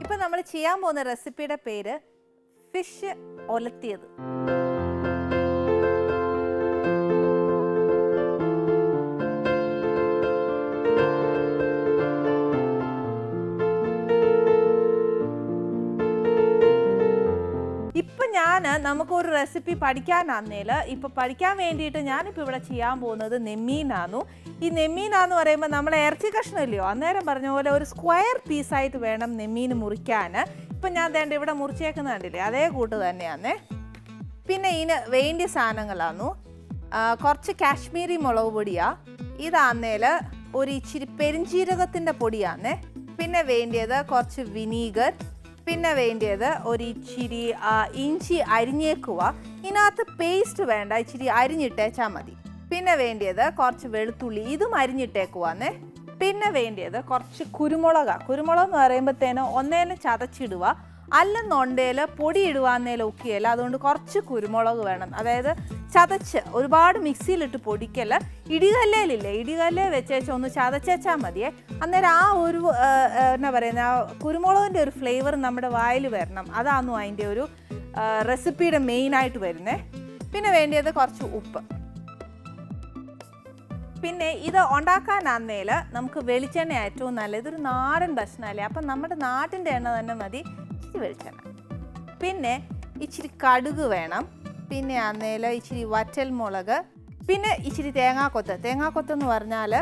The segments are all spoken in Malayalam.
ഇപ്പൊ നമ്മൾ ചെയ്യാൻ പോകുന്ന റെസിപ്പിയുടെ പേര് ഫിഷ് ഒലത്തിയത്. ഞാൻ നമുക്കൊരു റെസിപ്പി പഠിക്കാനാന്നേൽ ഇപ്പൊ പഠിക്കാൻ വേണ്ടിയിട്ട് ഞാനിപ്പോൾ ഇവിടെ ചെയ്യാൻ പോകുന്നത് നെമ്മീനാന്നു. ഈ നെമ്മീനാന്ന് പറയുമ്പോൾ നമ്മൾ ഇറച്ചി കഷ്ണം ഇല്ലയോ അന്നേരം പറഞ്ഞ പോലെ ഒരു സ്ക്വയർ പീസായിട്ട് വേണം നെമ്മീൻ മുറിക്കാൻ ഇപ്പം ഞാൻ വേണ്ട ഇവിടെ മുറിച്ചേക്കുന്ന കണ്ടില്ലേ? അതേ കൂട്ട് തന്നെയാന്നേ. പിന്നെ ഇതിന് വേണ്ടിയ സാധനങ്ങളാന്നു. കുറച്ച് കാശ്മീരി മുളക് പൊടിയാ. ഇതാന്നേൽ ഒരു ഇച്ചിരി പെരിഞ്ചീരകത്തിന്റെ പൊടിയാന്നേ. പിന്നെ വേണ്ടിയത് കുറച്ച് വിനീഗർ പിന്നെ വേണ്ടിയത് ഒരു ഇച്ചിരി ഇഞ്ചി അരിഞ്ഞേക്കുക ഇതിനകത്ത് പേസ്റ്റ് വേണ്ട ഇച്ചിരി അരിഞ്ഞിട്ടേച്ചാൽ മതി. പിന്നെ വേണ്ടിയത് കുറച്ച് വെളുത്തുള്ളി ഇതും അരിഞ്ഞിട്ടേക്കുവാന്നേ. പിന്നെ വേണ്ടിയത് കുറച്ച് കുരുമുളക. കുരുമുളക് എന്ന് പറയുമ്പോഴത്തേന് ഒന്നേലും ചതച്ചിടുക അല്ലെന്നുണ്ടേൽ പൊടി ഇടുവാന്നേലും ഒക്കെയല്ല അതുകൊണ്ട് കുറച്ച് കുരുമുളക് വേണം. അതായത് ചതച്ച് ഒരുപാട് മിക്സിയിലിട്ട് പൊടിക്കല്ല ഇടികല്ലേലില്ലേ? ഇടികല്ല് വെച്ചേച്ച് ഒന്ന് ചതച്ചാൽ മതിയേ. അന്നേരം ആ ഒരു എന്നാ പറയുന്ന ആ കുരുമുളകിന്റെ ഒരു ഫ്ലേവർ നമ്മുടെ വായിൽ വരണം. അതാണ് അതിന്റെ ഒരു റെസിപ്പിയുടെ മെയിനായിട്ട് വരുന്നത് പിന്നെ വേണ്ടിയത് കുറച്ച് ഉപ്പ്. പിന്നെ ഇത് ഉണ്ടാക്കാനാന്നേൽ നമുക്ക് വെളിച്ചെണ്ണ ഏറ്റവും നല്ല ഇതൊരു നാടൻ ഭക്ഷണമല്ലേ? അപ്പം നമ്മുടെ നാട്ടിന്റെ എണ്ണ തന്നെ മതി. ഇച്ചിരി വെളിച്ചെണ്ണ. പിന്നെ ഇച്ചിരി കടുക് വേണം. പിന്നെ അന്നേല ഇച്ചിരി വറ്റൽ മുളക് പിന്നെ ഇച്ചിരി തേങ്ങാക്കൊത്ത്. തേങ്ങാക്കൊത്ത് എന്ന് പറഞ്ഞാൽ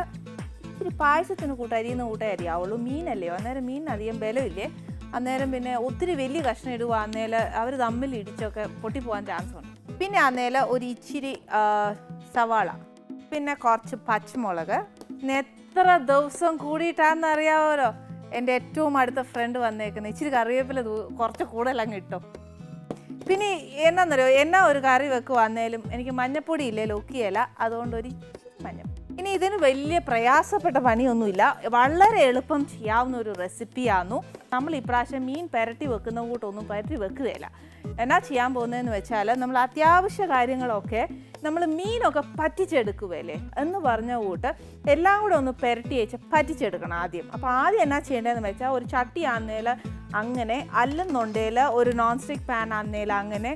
ഇച്ചിരി പായസത്തിന് കൂട്ട അരിയുന്ന കൂട്ടേ അരിയാവുള്ളൂ മീനല്ലയോ അന്നേരം മീൻ അധികം ബലമില്ലേ? അന്നേരം പിന്നെ ഒത്തിരി വലിയ കഷ്ണം ഇടുക അന്നേൽ അവർ തമ്മിൽ ഇടിച്ചൊക്കെ പൊട്ടിപ്പോകാൻ ചാൻസ് ഉണ്ട്. പിന്നെ അന്നേൽ ഒരു ഇച്ചിരി സവാള. പിന്നെ കുറച്ച് പച്ചമുളക്. എത്ര ദിവസം അറിയാവോ എന്റെ ഏറ്റവും അടുത്ത ഫ്രണ്ട് വന്നേക്കുന്നത് ഇച്ചിരി കറിവേപ്പില കുറച്ച് കൂടുതൽ അങ്ങ് ഇട്ടോ. പിന്നെ എന്നാന്നറിയോ? എന്നാ ഒരു കറി വെക്കുവാന്നേലും എനിക്ക് മഞ്ഞപ്പൊടി ഇല്ലേ? ലോക്കിയല്ല അതുകൊണ്ട് ഒരു മഞ്ഞ ഇനി ഇതിന് വലിയ പ്രയാസപ്പെട്ട പണിയൊന്നുമില്ല. വളരെ എളുപ്പം ചെയ്യാവുന്ന ഒരു റെസിപ്പിയാന്നു. നമ്മൾ ഇപ്രാവശ്യം മീൻ പെരട്ടി വെക്കുന്ന കൂട്ടൊന്നും പെരട്ടി വെക്കുകയില്ല. എന്നാ ചെയ്യാൻ പോകുന്നതെന്ന് വെച്ചാൽ നമ്മൾ അത്യാവശ്യ കാര്യങ്ങളൊക്കെ നമ്മൾ മീനൊക്കെ പറ്റിച്ചെടുക്കുകയല്ലേ എന്ന് പറഞ്ഞ കൂട്ട് എല്ലാം കൂടെ ഒന്ന് പെരട്ടി വെച്ച് പറ്റിച്ചെടുക്കണം ആദ്യം. അപ്പോൾ ആദ്യം എന്നാ ചെയ്യേണ്ടതെന്ന് വെച്ചാൽ ഒരു ചട്ടി ആന്നേൽ അങ്ങനെ അല്ലെന്നുണ്ടേൽ ഒരു നോൺ സ്റ്റിക്ക് പാൻ ആന്നേൽ അങ്ങനെ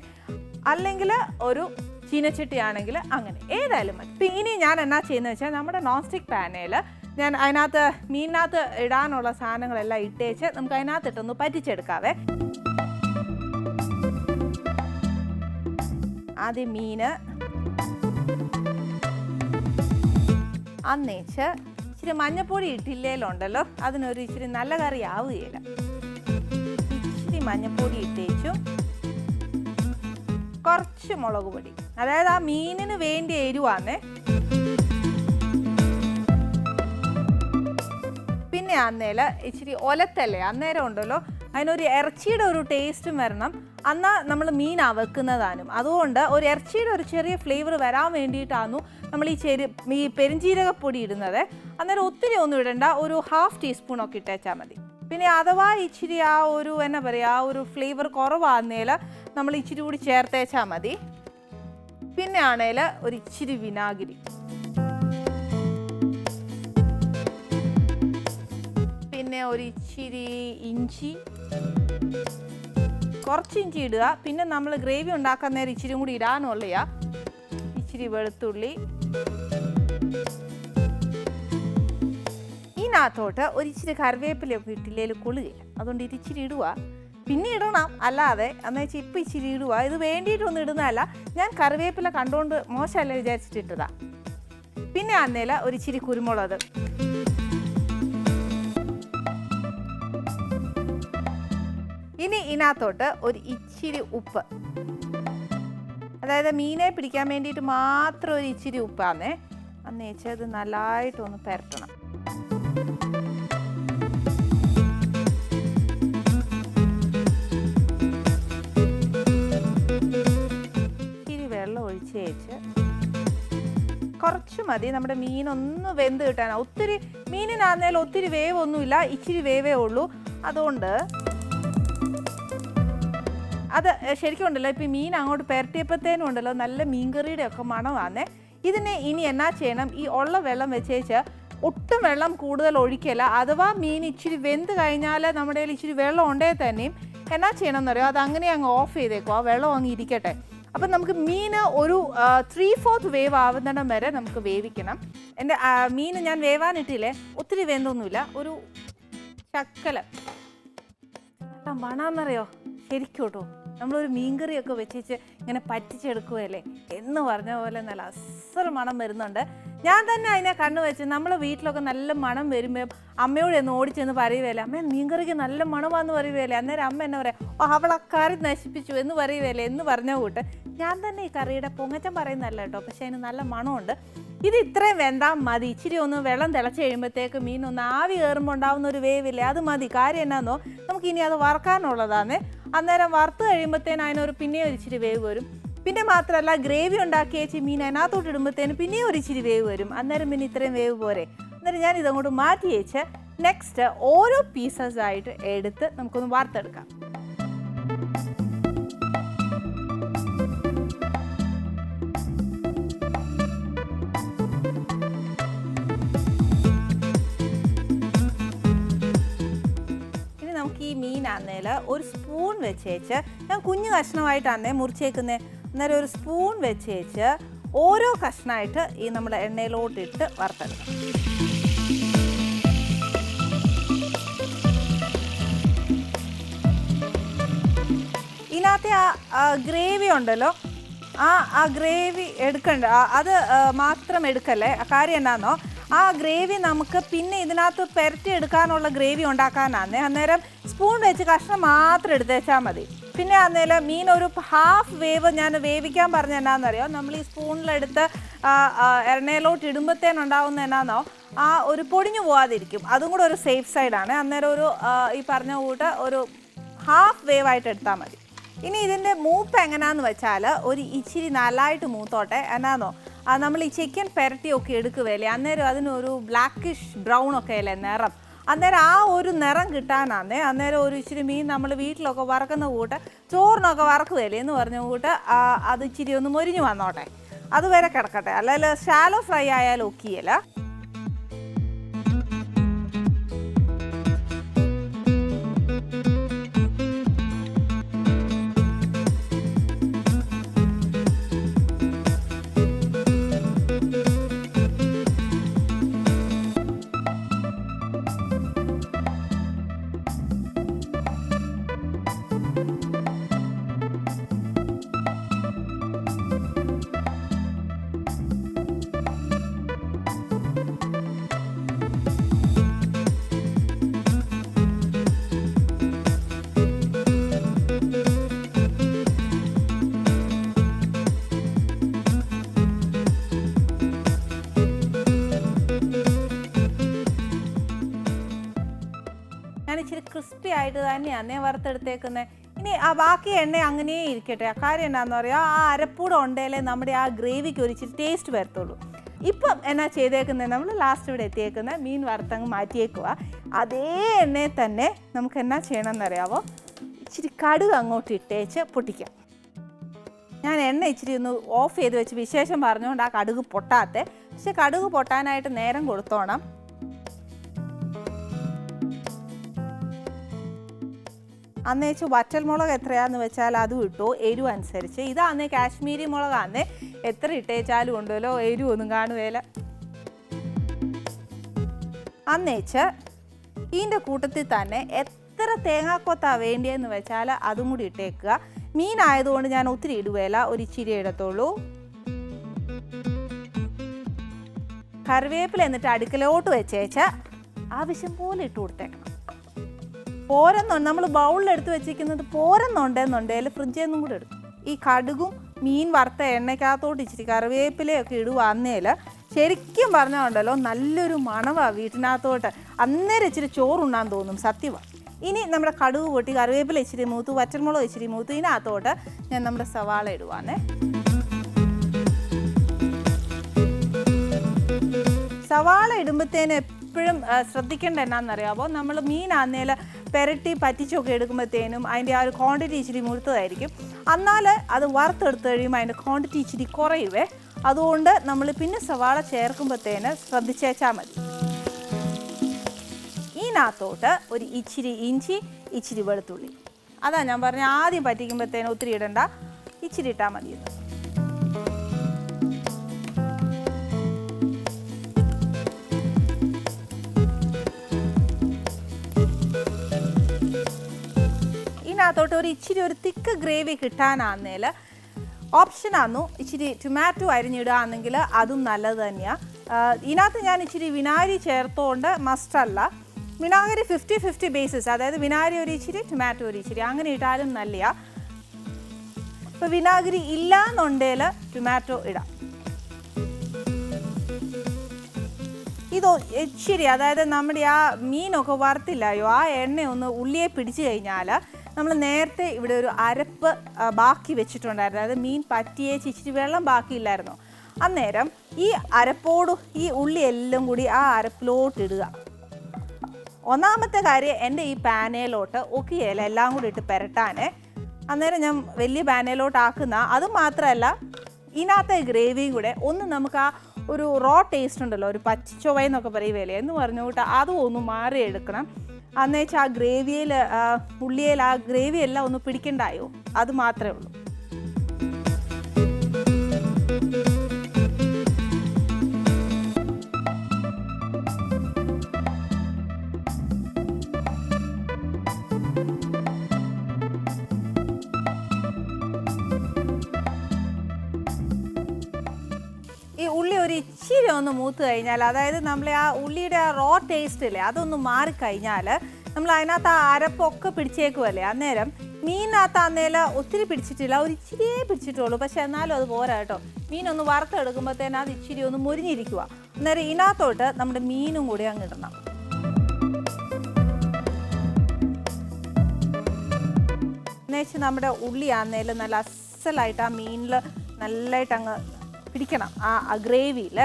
അല്ലെങ്കിൽ ഒരു ചീനച്ചട്ടി ആണെങ്കിൽ അങ്ങനെ ഏതായാലും മതി. ഇപ്പം ഇനി ഞാൻ എന്നാ ചെയ്യുന്നത് വെച്ചാൽ നമ്മുടെ നോൺ സ്റ്റിക്ക് പാനയിൽ ഞാൻ അതിനകത്ത് മീനിനകത്ത് ഇടാനുള്ള സാധനങ്ങളെല്ലാം ഇട്ടേച്ച് നമുക്ക് അതിനകത്ത് ഇട്ടൊന്ന് പറ്റിച്ചെടുക്കാവേ. ആദ്യം മീന് അന്നേച്ച് ഇച്ചിരി മഞ്ഞപ്പൊടി ഇട്ടില്ലേലുണ്ടല്ലോ അതിനൊരു ഇച്ചിരി നല്ല കറി ആവുകയില്ല. ഇച്ചിരി മഞ്ഞപ്പൊടി ഇട്ടേച്ചു. കുറച്ച് മുളക് പൊടി. അതായത് ആ മീനിന് വേണ്ടി എരിവാന്നേ. പിന്നെ അന്നേല ഇച്ചിരി ഒലത്തല്ലേ അന്നേരം ഉണ്ടല്ലോ അതിനൊരു ഇറച്ചിയുടെ ഒരു ടേസ്റ്റും വരണം. അന്നാ നമ്മൾ മീൻ വെക്കുന്നതാനും അതുകൊണ്ട് ഒരു ഇറച്ചിയുടെ ഒരു ചെറിയ ഫ്ലേവർ വരാൻ വേണ്ടിയിട്ടാണ് നമ്മൾ ഈ ചെരി ഈ പെരിഞ്ചീരകപ്പൊടി ഇടുന്നത്. അന്നേരം ഒത്തിരി ഒന്നും ഇടണ്ട ഒരു ഹാഫ് ടീസ്പൂണൊക്കെ ഇട്ടേച്ചാൽ മതി. പിന്നെ അഥവാ ഇച്ചിരി ആ ഒരു എന്നാ പറയുക ആ ഒരു ഫ്ലേവർ കുറവാകുന്നതിൽ നമ്മൾ ഇച്ചിരി കൂടി ചേർത്തേച്ചാൽ മതി. പിന്നെ ആണേൽ ഒരു ഇച്ചിരി വിനാഗിരി. പിന്നെ ഒരു ഇച്ചിരി ഇഞ്ചി. കുറച്ച് ഇഞ്ചി ഇടുക. പിന്നെ നമ്മൾ ഗ്രേവി ഉണ്ടാക്കാൻ നേരം ഇച്ചിരി കൂടി ഇടാനുള്ളയാ ഇച്ചിരി വെളുത്തുള്ളി. ഇതിനകത്തോട്ട് ഒരു ഇച്ചിരി കറിവേപ്പിലൊക്കെ ഇട്ടില്ലേൽ കൊള്ളുകയില്ല അതുകൊണ്ട് ഇത് ഇച്ചിരി ഇടുക. പിന്നെ ഇടണം. അല്ലാതെ എന്ന് വെച്ചാൽ ഇപ്പം ഇച്ചിരി ഇടുക. ഇത് വേണ്ടിയിട്ടൊന്നും ഇടുന്നതല്ല. ഞാൻ കറിവേപ്പില കണ്ടുകൊണ്ട് മോശമല്ല വിചാരിച്ചിട്ട് ഇട്ടതാ. പിന്നെ അന്നേല ഒരു ഇച്ചിരി കുരുമുളക്. ഇനി ഇതിനകത്തോട്ട് ഒരു ഇച്ചിരി ഉപ്പ്. അതായത് മീനെ പിടിക്കാൻ വേണ്ടിയിട്ട് മാത്രം ഒരു ഇച്ചിരി ഉപ്പാന്നേ. അന്നേച്ച് അത് നല്ലതായിട്ടൊന്ന് പരട്ടണം. ഇച്ചിരി വെള്ളം ഒഴിച്ച് ചേച്ച്. കുറച്ച് മതി. നമ്മുടെ മീനൊന്ന് വെന്ത് കിട്ടാൻ ഒത്തിരി മീനിനാന്നേലും ഒത്തിരി വേവൊന്നുമില്ല. ഇച്ചിരി വേവേ ഉള്ളൂ. അതുകൊണ്ട് അത് ശരിക്കും ഉണ്ടല്ലോ ഇപ്പം മീൻ അങ്ങോട്ട് പെരട്ടിയപ്പോഴത്തേനും ഉണ്ടല്ലോ നല്ല മീൻകറിയുടെ ഒക്കെ മണമാണ് ഇതിനെ ഇനി എന്നാ ചെയ്യണം? ഈ ഉള്ള വെള്ളം വെച്ചേച്ച് ഒട്ടും വെള്ളം കൂടുതൽ ഒഴിക്കല അഥവാ മീൻ ഇച്ചിരി വെന്ത് കഴിഞ്ഞാൽ നമ്മുടെ കയ്യിൽ ഇച്ചിരി വെള്ളം ഉണ്ടേ തന്നെയും എന്നാ ചെയ്യണം എന്നറിയോ അത് അങ്ങനെ അങ്ങ് ഓഫ് ചെയ്തേക്കും ആ വെള്ളം അങ്ങ് ഇരിക്കട്ടെ. അപ്പം നമുക്ക് മീൻ ഒരു ത്രീ ഫോർത്ത് വേവ് ആവുന്നിടം വരെ നമുക്ക് വേവിക്കണം. എന്റെ മീൻ ഞാൻ വേവാനിട്ടില്ലേ? ഒത്തിരി വേന്തൊന്നുമില്ല. ഒരു ശക്കല. മണാന്നറിയോ? ശരിക്കും കേട്ടോ നമ്മളൊരു മീൻകറിയൊക്കെ വെച്ചിട്ട് ഇങ്ങനെ പറ്റിച്ചെടുക്കുകയല്ലേ എന്ന് പറഞ്ഞ പോലെ നല്ല അസൽ മണം വരുന്നുണ്ട്. ഞാൻ തന്നെ അതിനെ കണ്ണു വെച്ച് നമ്മൾ വീട്ടിലൊക്കെ നല്ല മണം വരുമ്പോൾ അമ്മയോട് എന്ന് ഓടിച്ചെന്ന് പറയുകയല്ലേ അമ്മ മീൻകറിക്ക് നല്ല മണമാന്ന് പറയുകയല്ലേ അന്നേരം അമ്മ എന്നെ പറയാം ഓ അവൾ കറി നശിപ്പിച്ചു എന്ന് പറയുകയല്ലേ എന്ന് പറഞ്ഞ കൂട്ട്. ഞാൻ തന്നെ ഈ കറിയുടെ പൊങ്ങച്ചം പറയുന്നതല്ല കേട്ടോ പക്ഷേ അതിന് നല്ല മണമുണ്ട്. ഇത് ഇത്രയും വെന്താൽ മതി. ഇച്ചിരി ഒന്ന് വെള്ളം തിളച്ച് കഴിയുമ്പോഴത്തേക്ക് മീൻ ഒന്ന് ആവി കയറുമ്പോൾ ഉണ്ടാവുന്ന ഒരു വേവില്ലേ? അത് മതി. കാര്യം എന്നാന്നോ? നമുക്ക് ഇനി അത് വറക്കാനുള്ളതാണ് അന്നേരം വറുത്ത് കഴിയുമ്പോഴത്തേന് അതിനൊരു പിന്നെ ഒരു ഇച്ചിരി വേവ് വരും. പിന്നെ മാത്രമല്ല ഗ്രേവി ഉണ്ടാക്കി വെച്ച് മീൻ അതിനകത്തോട്ട് ഇടുമ്പോഴത്തേന് പിന്നെയും ഒരു ഇച്ചിരി വേവ് വരും. അന്നേരം പിന്നെ ഇത്രയും വേവ് പോരെ. അന്നേരം ഞാൻ ഇതങ്ങോട്ട് മാറ്റി വെച്ച് നെക്സ്റ്റ് ഓരോ പീസസ് ആയിട്ട് എടുത്ത് നമുക്കൊന്ന് വറുത്തെടുക്കാം. ഈ ഒരു സ്പൂൺ വെച്ചേച്ച് ഞാൻ കുഞ്ഞു കഷ്ണമായിട്ടാണേ മുറിച്ചേക്കുന്നത് അന്നേരം ഒരു സ്പൂൺ വെച്ചേച്ച് ഓരോ കഷ്ണമായിട്ട് ഈ നമ്മൾ എണ്ണയിലോട്ടിട്ട് വറുത്തെടുക്കും. ഇതിനകത്തെ ആ ഗ്രേവി ഉണ്ടല്ലോ ആ ആ ഗ്രേവി എടുക്കണ്ട അത് മാത്രം എടുക്കല്ലേ? കാര്യം എന്നാന്നോ ആ ഗ്രേവി നമുക്ക് പിന്നെ ഇതിനകത്ത് പെരട്ടി എടുക്കാനുള്ള ഗ്രേവി ഉണ്ടാക്കാനാണ് അന്നേരം സ്പൂൺ വെച്ച് കഷ്ണം മാത്രം എടുത്തേച്ചാൽ മതി. പിന്നെ അന്നേരം മീൻ ഒരു ഹാഫ് വേവ് ഞാൻ വേവിക്കാൻ പറഞ്ഞ എന്നാണെന്നറിയോ നമ്മൾ ഈ സ്പൂണിലെടുത്ത് എണ്ണയിലോട്ട് ഇടുമ്പോഴത്തേനുണ്ടാവുന്ന എന്നാന്നോ? ആ ഒരു പൊടിഞ്ഞു പോവാതിരിക്കും. അതും കൂടെ ഒരു സേഫ് സൈഡാണ് അന്നേരം ഒരു ഈ പറഞ്ഞ കൂട്ട് ഒരു ഹാഫ് വേവ് ആയിട്ട് എടുത്താൽ മതി. ഇനി ഇതിന്റെ മൂപ്പ് എങ്ങനെയാന്ന് വെച്ചാൽ ഒരു ഇച്ചിരി നല്ലതായിട്ട് മൂത്തോട്ടെ എന്നാന്നോ? നമ്മൾ ഈ ചിക്കൻ പെരട്ടി ഒക്കെ എടുക്കുകയല്ലേ അന്നേരം അതിനൊരു ബ്ലാക്കിഷ് ബ്രൗൺ ഒക്കെ അല്ലേ നിറം? അന്നേരം ആ ഒരു നിറം കിട്ടാനാന്നേ അന്നേരം ഒരു ഇച്ചിരി മീൻ നമ്മൾ വീട്ടിലൊക്കെ വറക്കുന്ന കൂട്ട് ചോറിനൊക്കെ വറക്കുകയല്ലേ എന്ന് പറഞ്ഞ കൂട്ട് അത് ഇച്ചിരി ഒന്ന് മൊരിഞ്ഞു വന്നോട്ടെ. അതുവരെ കിടക്കട്ടെ. അല്ലെങ്കിൽ ഷാലോ ഫ്രൈ ആയാലും ഒക്കിയല്ല ആയിട്ട് തന്നെയാണ് വറുത്തെടുത്തേക്കുന്നത് ഇനി ആ ബാക്കി എണ്ണ അങ്ങനെ ഇരിക്കട്ടെ. കാര്യം എന്താണെന്ന് പറയുക ആ അരപ്പൂടെ ഉണ്ടേലേ നമ്മുടെ ആ ഗ്രേവിക്ക് ഒരു ഇച്ചിരി ടേസ്റ്റ് വരത്തുള്ളൂ. ഇപ്പം എന്നാ ചെയ്തേക്കുന്നത് നമ്മൾ ലാസ്റ്റ് ഇവിടെ എത്തിയേക്കുന്ന. മീൻ വറുത്തങ്ങ് മാറ്റിയേക്കുക അതേ എണ്ണയിൽ തന്നെ നമുക്ക് എന്നാ ചെയ്യണം എന്നറിയാവോ ഇച്ചിരി കടുക് അങ്ങോട്ട് ഇട്ടേച്ച് പൊട്ടിക്കാം. ഞാൻ എണ്ണ ഇച്ചിരി ഒന്ന് ഓഫ് ചെയ്ത് വെച്ച് വിശേഷം പറഞ്ഞുകൊണ്ട് ആ കടുക് പൊട്ടാത്തെ. പക്ഷെ കടുക് പൊട്ടാനായിട്ട് നേരം കൊടുത്തോണം. അന്നേച്ച് വറ്റൽമുളക് എത്രയാന്ന് വെച്ചാൽ അതും ഇട്ടു എരിവ് അനുസരിച്ച്. ഇതാന്ന് കാശ്മീരി മുളകാന്നേ എത്ര ഇട്ടേച്ചാലും ഉണ്ടല്ലോ എരിവ് ഒന്നും കാണുവേല. അന്നേച്ച് ഇതിന്റെ കൂട്ടത്തിൽ തന്നെ എത്ര തേങ്ങാക്കൊത്താ വേണ്ടിയെന്ന് വെച്ചാൽ അതും കൂടി ഇട്ടേക്കുക. മീനായതുകൊണ്ട് ഞാൻ ഒത്തിരി ഇടുവേല ഒരു ഇച്ചിരി ഇടത്തുള്ളൂ. കറിവേപ്പില എന്നിട്ട് അടുക്കലോട്ട് വെച്ചേച്ച് ആവശ്യം പോലെ ഇട്ട് കൊടുത്തേക്കണം. പോരെന്നുണ്ട് നമ്മൾ ബൗളിലെടുത്ത് വെച്ചിരിക്കുന്നത് പോരെന്നുണ്ടെന്നുണ്ടെങ്കിൽ ഫ്രിഡ്ജിൽ നിന്നും കൂടെ എടുക്കും. ഈ കടുകും മീൻ വറുത്ത എണ്ണയ്ക്കകത്തോട്ട് ഇച്ചിരി കറിവേപ്പിലയൊക്കെ ഇടുവാന്നേൽ ശരിക്കും പറഞ്ഞാൽ ഉണ്ടല്ലോ നല്ലൊരു മണവാണ് വീട്ടിനകത്തോട്ട്. അന്നേരം ഇച്ചിരി ചോറുണ്ണാൻ തോന്നും സത്യമാണ് ഇനി നമ്മുടെ കടുക് പൊട്ടി കറിവേപ്പില ഇച്ചിരി മൂത്തു വറ്റൽമുളക് ഇച്ചിരി മൂത്തു ഇതിനകത്തോട്ട് ഞാൻ നമ്മുടെ സവാള ഇടുവാന്നേ സവാള ഇടുമ്പോഴത്തേന് എപ്പോഴും ശ്രദ്ധിക്കേണ്ട എന്നാണെന്നറിയാമോ നമ്മൾ മീനാന്നേൽ പെരട്ടി പറ്റിച്ചൊക്കെ എടുക്കുമ്പോഴത്തേനും അതിന്റെ ആ ഒരു ക്വാണ്ടിറ്റി ഇച്ചിരി മുഴുത്തതായിരിക്കും എന്നാൽ അത് വറുത്തെടുത്ത് കഴിയുമ്പോൾ അതിന്റെ ക്വാണ്ടിറ്റി ഇച്ചിരി കുറയുവേ. അതുകൊണ്ട് നമ്മൾ പിന്നെ സവാള ചേർക്കുമ്പോഴത്തേന് ശ്രദ്ധിച്ചേച്ചാൽ മതി. ഇതിനകത്തോട്ട് ഒരു ഇച്ചിരി ഇഞ്ചി ഇച്ചിരി വെളുത്തുള്ളി. അതാ ഞാൻ പറഞ്ഞ ആദ്യം പറ്റിക്കുമ്പോഴത്തേനും ഒത്തിരി ഇടണ്ട ഇച്ചിരി ഇട്ടാൽ മതി ഇത് ഇതിനകത്തോട്ട് ഒരു ഇച്ചിരി ഒരു തിക്ക് ഗ്രേവി കിട്ടാനാന്നേൽ ഓപ്ഷനാന്നു ഇച്ചിരി ടൊമാറ്റോ അരിഞ്ഞിടുകയാണെങ്കിൽ അതും നല്ലത് തന്നെയാണ് ഇതിനകത്ത് ഞാൻ ഇച്ചിരി വിനാഗിരി ചേർത്തുകൊണ്ട് മസ്റ്റല്ല. വിനാഗിരി ഫിഫ്റ്റി ഫിഫ്റ്റി ബേസിസ് അതായത് വിനാഗിരി ഒരു ഇച്ചിരി ടൊമാറ്റോ ഒരു ഇച്ചിരി അങ്ങനെ ഇട്ടാലും നല്ലയാ. ഇപ്പോൾ വിനാഗിരി ഇല്ല എന്നുണ്ടേൽ ടൊമാറ്റോ ഇടാം. ഇത് ഇച്ചിരി അതായത് നമ്മുടെ ആ മീനൊക്കെ വറുത്തില്ലായോ ആ എണ്ണ ഒന്ന് ഉള്ളിയെ പിടിച്ചു കഴിഞ്ഞാൽ നമ്മൾ നേരത്തെ ഇവിടെ ഒരു അരപ്പ് ബാക്കി വെച്ചിട്ടുണ്ടായിരുന്നു. അതായത് മീൻ പറ്റിയേച്ച് ഇച്ചിരി വെള്ളം ബാക്കിയില്ലായിരുന്നു. അന്നേരം ഈ അരപ്പോട് ഈ ഉള്ളി എല്ലാം കൂടി ആ അരപ്പിലോട്ട് ഇടുക. ഒന്നാമത്തെ കാര്യം എന്റെ ഈ പാനയിലോട്ട് ഒക്കിയേല എല്ലാം കൂടി ഇട്ട് പെരട്ടാനേ. അന്നേരം ഞാൻ വലിയ പാനയിലോട്ട് ആക്കുന്ന അത് മാത്രമല്ല ഇതിനകത്തെ ഗ്രേവിയും കൂടെ ഒന്ന് നമുക്ക് ആ ഒരു റോ ടേസ്റ്റ് ഉണ്ടല്ലോ ഒരു പച്ചച്ചുവ എന്നൊക്കെ പറയുകയല്ലേ എന്ന് പറഞ്ഞുകൊണ്ട് അതും ഒന്ന് മാറിയെടുക്കണം. അന്നേച്ചാൽ ആ ഗ്രേവിയിൽ ഉള്ളിയിൽ ആ ഗ്രേവി എല്ലാം ഒന്ന് പിടിക്കണ്ടായോ? അത് മാത്രമേ ഉള്ളൂ. മൂത്ത് കഴിഞ്ഞാൽ അതായത് നമ്മൾ ആ ഉള്ളിയുടെ ആ റോ ടേസ്റ്റ് ഇല്ലേ അതൊന്ന് മാറിക്കഴിഞ്ഞാൽ നമ്മൾ അതിനകത്ത് ആ അരപ്പൊക്കെ പിടിച്ചേക്കുമല്ലേ അന്നേരം മീനിനകത്ത് അന്നേല ഒത്തിരി പിടിച്ചിട്ടില്ല ഒരു ഇച്ചിരിയേ പിടിച്ചിട്ടുള്ളൂ. പക്ഷെ എന്നാലും അത് പോരാ കേട്ടോ. മീനൊന്ന് വറുത്തെടുക്കുമ്പോഴത്തേനും അത് ഇച്ചിരി ഒന്ന് മുരിഞ്ഞിരിക്കുക അന്നേരം ഇതിനകത്തോട്ട് നമ്മുടെ മീനും കൂടി അങ്ങ് ഇടണം. എന്നുവെച്ച് നമ്മുടെ ഉള്ളി ആന്നേൽ നല്ല അസലായിട്ട് ആ മീനിൽ നല്ലതായിട്ട് അങ്ങ് പിടിക്കണം ആ ഗ്രേവിയിൽ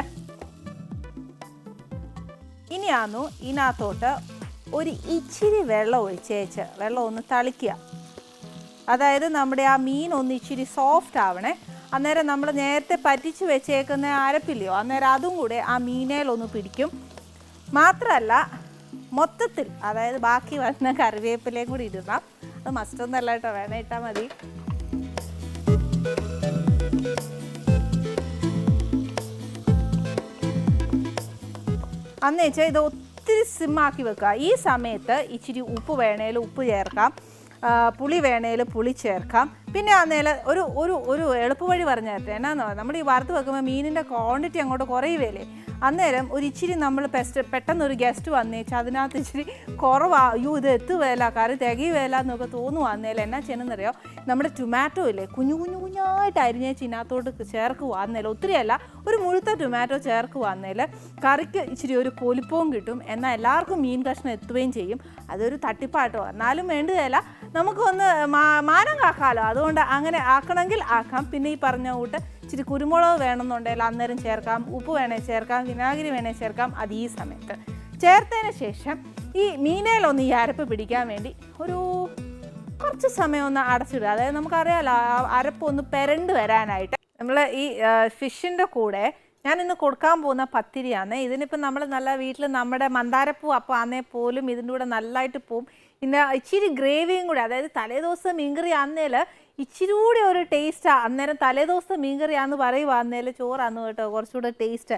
ഇനിയാന്നു ഇതിനകത്തോട്ട് ഒരു ഇച്ചിരി വെള്ളം ഒഴിച്ചേച്ച് വെള്ളം ഒന്ന് തളിക്കുക. അതായത് നമ്മുടെ ആ മീൻ ഒന്ന് ഇച്ചിരി സോഫ്റ്റ് ആവണേ. അന്നേരം നമ്മൾ നേരത്തെ പറ്റിച്ച് വെച്ചേക്കുന്ന അരപ്പില്ലയോ അന്നേരം അതും കൂടെ ആ മീനേലൊന്ന് പിടിക്കും. മാത്രമല്ല മൊത്തത്തിൽ അതായത് ബാക്കി വന്ന കറിവേപ്പിലയും കൂടി ഇടണം. അത് മസ്റ്റൊന്നല്ല കേട്ടോ വേണേ ഇട്ടാൽ മതി. അന്ന് വെച്ചാൽ ഇത് ഒത്തിരി സിമ്മാക്കി വെക്കുക. ഈ സമയത്ത് ഇച്ചിരി ഉപ്പ് വേണേൽ ഉപ്പ് ചേർക്കാം. പുളി വേണേൽ പുളി ചേർക്കാം. പിന്നെ അന്നേൽ ഒരു ഒരു ഒരു എളുപ്പവഴി പറഞ്ഞു തരട്ടെ. എന്നാന്ന് നമ്മൾ ഈ വറുത്ത് വെക്കുമ്പോൾ മീനിന്റെ ക്വാണ്ടിറ്റി അങ്ങോട്ട് കുറയുകയല്ലേ? അന്നേരം ഒരു ഇച്ചിരി നമ്മൾ പെസ്റ്റ് പെട്ടെന്ന് ഒരു ഗസ്റ്റ് വന്നേച്ചാൽ അതിനകത്ത് ഇച്ചിരി കുറവാ. അയ്യോ ഇത് എത്തുവേല കറി തികയുവേല എന്നൊക്കെ തോന്നുക അന്നേരം. എന്നാ ചെയ്യുന്നറിയോ നമ്മുടെ ടൊമാറ്റോ ഇല്ലേ കുഞ്ഞു കുഞ്ഞു കുഞ്ഞായിട്ട് അരിഞ്ഞേച്ച് ഇതിനകത്തോട്ട് ചേർക്കുക അന്നേരം. ഒത്തിരിയല്ല ഒരു മുഴുത്ത ടൊമാറ്റോ ചേർക്കുക അന്നേൽ കറിക്ക് ഇച്ചിരി ഒരു കൊലുപ്പവും കിട്ടും. എന്നാൽ എല്ലാവർക്കും മീൻ കഷ്ണം എത്തുകയും ചെയ്യും. അതൊരു തട്ടിപ്പാട്ടോ. എന്നാലും വേണ്ടതല്ല നമുക്കൊന്ന് മാനം കാക്കാമല്ലോ അതുകൊണ്ട് അങ്ങനെ ആക്കണമെങ്കിൽ ആക്കാം. പിന്നെ ഈ പറഞ്ഞ കൂട്ട് ഇച്ചിരി കുരുമുളക് വേണമെന്നുണ്ടെങ്കിൽ അന്നേരം ചേർക്കാം. ഉപ്പ് വേണേൽ ചേർക്കാം. വിനാഗിരി വേണേൽ ചേർക്കാം. അത് ഈ സമയത്ത്. ചേർത്തതിന് ശേഷം ഈ മീനയിലൊന്ന് ഈ അരപ്പ് പിടിക്കാൻ വേണ്ടി ഒരു കുറച്ച് സമയം ഒന്ന് അടച്ചിടുക. അതായത് നമുക്കറിയാലോ ആ അരപ്പ് ഒന്ന് പെരണ്ട് വരാനായിട്ട്. നമ്മൾ ഈ ഫിഷിന്റെ കൂടെ ഞാൻ ഇന്ന് കൊടുക്കാൻ പോകുന്ന പത്തിരിയാണ്. ഇതിനിപ്പോൾ നമ്മൾ നല്ല വീട്ടിൽ നമ്മുടെ മന്ദാരപ്പൂ അപ്പം ആന്നേ പോലും ഇതിന്റെ കൂടെ നല്ലതായിട്ട് പോവും. പിന്നെ ഇച്ചിരി ഗ്രേവിയും കൂടി അതായത് തലേദിവസം മീൻകറി ആന്നേൽ ഇച്ചിരി കൂടി ഒരു ടേസ്റ്റാണ് അന്നേരം തലേദിവസം മീൻകറി ആണെന്ന് പറയുവാന്നേൽ ചോറാന്ന് കേട്ടോ കുറച്ചുകൂടെ ടേസ്റ്റ്